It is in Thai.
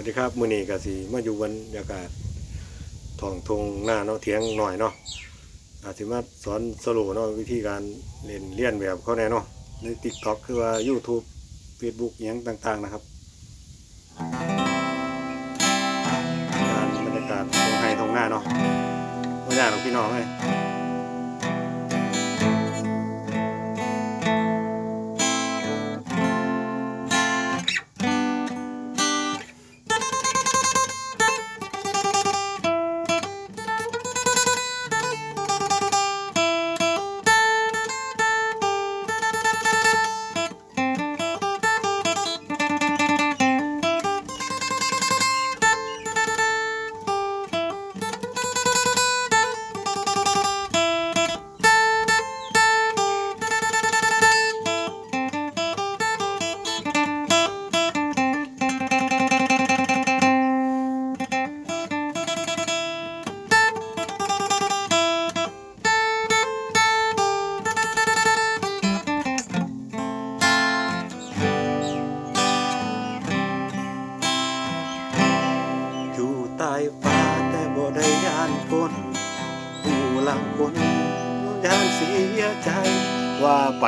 วัสดีครับมื้อนี้ก็สิมาอยู่บรรยากาศท้องทงหน้าเนาะเถียงหน่อยเนาะอาจสิมาสอนสโลเนาะวิธีการเล่นเลียนแบบเขาแน่เนาะใน TikTok คือว่า YouTube Facebook หยังต่างๆนะครับการบรรยากาศทงไห้ทงหน้าเนาะบ่ยากหรอกพี่น้องเอ้ย ตายฟ้าแต่บ่ได้ยานคนผู้ลังคนยานเสียใจว่าไป